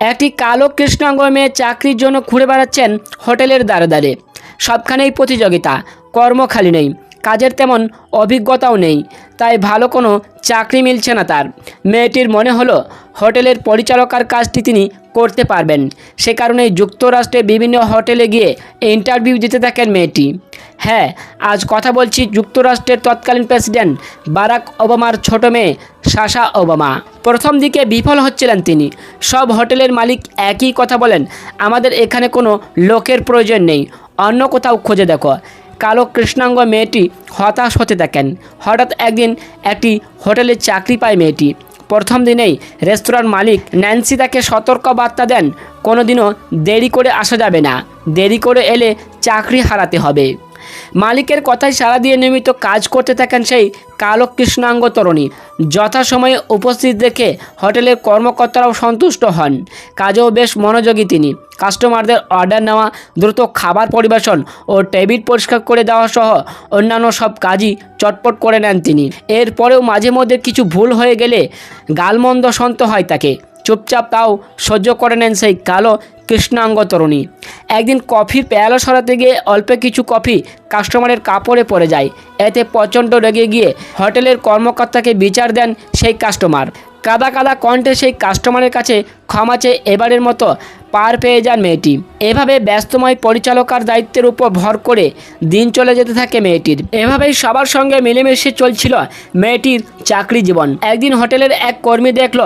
একটি কালো কৃষ্ণাঙ্গ মেয়ে চাকরির জন্য ঘুরে বেড়াচ্ছেন হোটেলের দ্বারে দ্বারে। সবখানেই প্রতিযোগিতা কর্ম খালি নেই। কাজের তেমন অভিজ্ঞতাও নেই, তাই ভালো কোনো চাকরি মিলছে না তার। মেয়েটির মনে হলো হোটেলের পরিচালকার কাজটি তিনি করতে পারবেন। সে কারণেই যুক্তরাষ্ট্রে বিভিন্ন হোটেলে গিয়ে ইন্টারভিউ দিতে থাকেন মেয়েটি। হ্যাঁ আজ কথা বলছি যুক্তরাষ্ট্রের তৎকালীন প্রেসিডেন্ট বারাক ওবামার ছোট মেয়ে সাশা ওবামা। প্রথম দিকে বিফল হচ্ছিলেন তিনি। সব হোটেলের মালিক একই কথা বলেন, আমাদের এখানে কোনো লোকের প্রয়োজন নেই, অন্য কোথাও খুঁজে দেখো। কালো কৃষ্ণাঙ্গ মেয়েটি হতাশ হতে থাকেন হঠাৎ একদিন একটি হোটেলে চাকরি পায় মেয়েটি। প্রথম দিনেই রেস্তোরাঁর মালিক ন্যান্সি তাকে সতর্ক বার্তা দেন, কোনোদিনও দেরি করে আসা যাবে না, দেরি করে এলে চাকরি হারাতে হবে। মালিকের কথায় সারা দিয়ে নিয়মিত কাজ করতে থাকেন সেই কালো কৃষ্ণাঙ্গ তরুণী। যথাসময়ে উপস্থিত দেখে হোটেলের কর্মকর্তারাও সন্তুষ্ট হন। কাজেও বেশ মনোযোগী তিনি। কাস্টমারদের অর্ডার নেওয়া, দ্রুত খাবার পরিবেশন ও টেবিল পরিষ্কার করে দেওয়া সহ অন্যান্য সব কাজই চটপট করে নেন তিনি। এরপরেও মাঝে মধ্যে কিছু ভুল হয়ে গেলে গালমন্দ সন্ত হয় তাকে। চুপচাপ তাও সহ্য করে নেন সেই কালো, কৃষ্ণাঙ্গ তরুণী। একদিন কফির পেয়ালা সরাতে গিয়ে অল্প কিছু কফি কাস্টমারের কাপড়ে পড়ে যায়। এতে প্রচণ্ড রেগে গিয়ে হোটেলের কর্মকর্তাকে বিচার দেন সেই কাস্টমার। কাদা কাদা কণ্ঠে সেই কাস্টমারের কাছে ক্ষমা চেয়ে এবারের মতো পার পেয়ে যান মেয়েটি। এভাবে ব্যস্তময় পরিচালকার দায়িত্বের উপর ভর করে দিন চলে যেতে থাকে মেয়েটির। এভাবেই সবার সঙ্গে মিলেমিশে চলছিল মেয়েটির চাকরি জীবন। একদিন হোটেলের এক কর্মী দেখল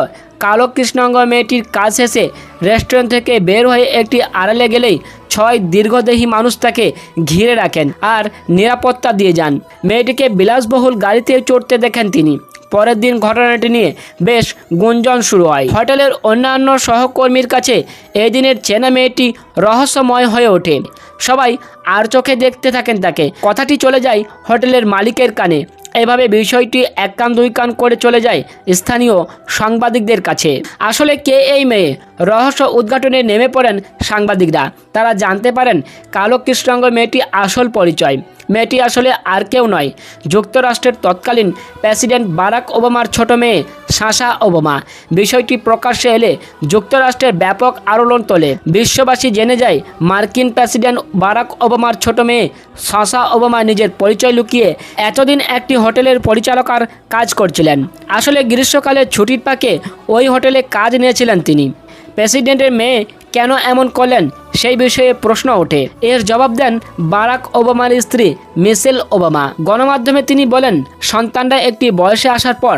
কালো কৃষ্ণাঙ্গ মেয়েটির কাজ শেষে রেস্টুরেন্ট থেকে বের হয়ে একটি আড়ালে গেলেই ছয় দীর্ঘদেহী মানুষ তাকে ঘিরে রাখেন আর নিরাপত্তা দিয়ে যান। মেয়েটিকে বিলাসবহুল গাড়িতে চড়তে দেখেন তিনি। পরের দিন ঘটনাটি নিয়ে বেশ গুঞ্জন শুরু হয়। হোটেলের অন্যান্য সহকর্মীর কাছে এই দিনের চেনা মেয়েটি রহস্যময় হয়ে ওঠে। সবাই আর চোখে দেখতে থাকেন তাকে। কথাটি চলে যায় হোটেলের মালিকের কানে। এভাবে বিষয়টি এক কান দুই কান করে চলে যায় স্থানীয় সাংবাদিকদের কাছে। আসলে কে এই মেয়ে? রহস্য উদ্ঘাটনে নেমে পড়েন সাংবাদিকরা। তারা জানতে পারেন কালো কৃষ্ণাঙ্গ মেয়েটি আসল পরিচয়। মেয়েটি আসলে আর কেউ নয়। যুক্তরাষ্ট্রের তৎকালীন প্রেসিডেন্ট বারাক ওবামার ছোট মেয়ে সাশা ওবামা। বিষয়টি প্রকাশ্যে এলে যুক্তরাষ্ট্রের ব্যাপক আলোড়ন তোলে। বিশ্ববাসী জেনে যায়, মার্কিন প্রেসিডেন্ট বারাক ওবামার ছোট মেয়ে সাশা ওবামা নিজের পরিচয় লুকিয়ে এতদিন একটি হোটেলের পরিচালকার কাজ করছিলেন। আসলে গ্রীষ্মকালে ছুটির পাকে ওই হোটেলে কাজ নিয়েছিলেন তিনি। প্রেসিডেন্টের মেয়ে কেন এমন করলেন সেই বিষয়ে প্রশ্ন ওঠে। এর জবাব দেন বারাক ওবামার স্ত্রী মিশেল ওবামা। গণমাধ্যমে তিনি বলেন, সন্তানরা একটি বয়সে আসার পর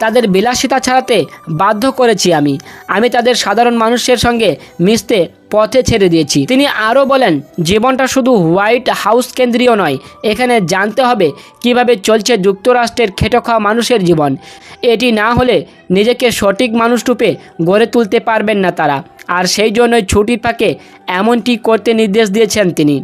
তাদের বিলাসিতা ছাড়াতে বাধ্য করেছি আমি। আমি তাদের সাধারণ মানুষের সঙ্গে মিশতে পথে ছেড়ে দিয়েছি। তিনি আরও বলেন, জীবনটা শুধু হোয়াইট হাউস কেন্দ্রীয় নয়, এখানে জানতে হবে কীভাবে চলছে যুক্তরাষ্ট্রের খেটে খাওয়া মানুষের জীবন। এটি না হলে নিজেকে সঠিক মানুষরূপে গড়ে তুলতে পারবেন না তারা। আর সেই জন্যই ছুটির ফাঁকে এমনটি করতে নির্দেশ দিয়েছেন তিনি।